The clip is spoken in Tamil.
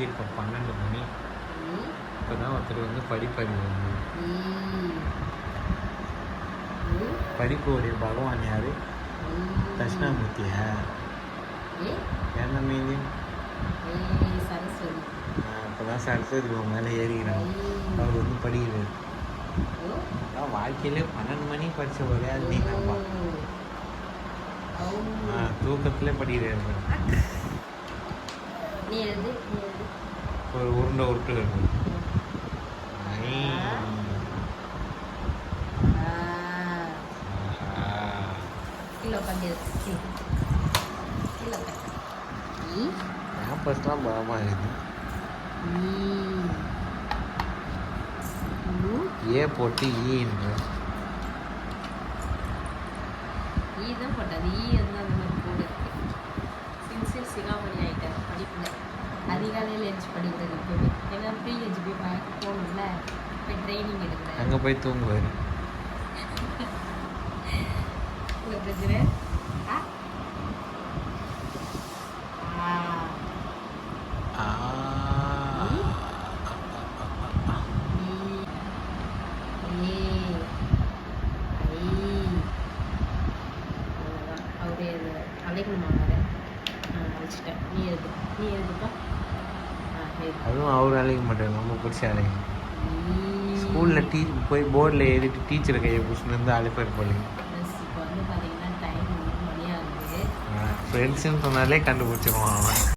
எழுதியிருக்கோம் பன்னெண்டு மணி. இப்போ தான் ஒருத்தர் வந்து படிப்பறி வந்து. படிப்புடைய பகவான் யார். தட்சிணாமூர்த்தியா என்ன மீதி இப்போ தான் சரஸ்வதி மேலே ஏறிக்கிறாங்க. அவர் வந்து படிக்கிறார் வாழ்க்கையிலே பன்னெண்டு மணி படித்த ஒரே ஆள் நீங்கப்பா தூக்கத்திலே படிக்கிறாரு நீ எழுது நீ எழுது ஒரு உருண்டை உருட்டு இருக்கு. கீழே உட்காந்து. கீழே. கேம்பஸ்லாம் பலமாக இருக்குது. ஏ போட்டு ஈ தான் போட்டது. ஈ வந்து அதிகாலையில் எழுந்து படிக்கிறது எப்பவுமே ஏன்னா பிஹெச்பி பார்க்க போகணும்ல போய் ட்ரைனிங் எடுக்கிறேன். அங்கே போய் தூங்குவார். பிரச்சனை. அழைக்கணுமா அழைச்சிட்டேன் நீ எழுது நீ எழுது அதுவும் அவர் அழைக்க மாட்டார். நம்ம பிடிச்சி அழைக்கணும் ஈ. ஸ்கூலில் டீ போய் போர்டில் எழுதிட்டு டீச்சர் கையை பிடிச்சின்னு இருந்து அழைப்பார் ஆகுது ஃப்ரெண்ட்ஸுன்னு சொன்னாலே கண்டுபிடிச்சிருவான் அவன்.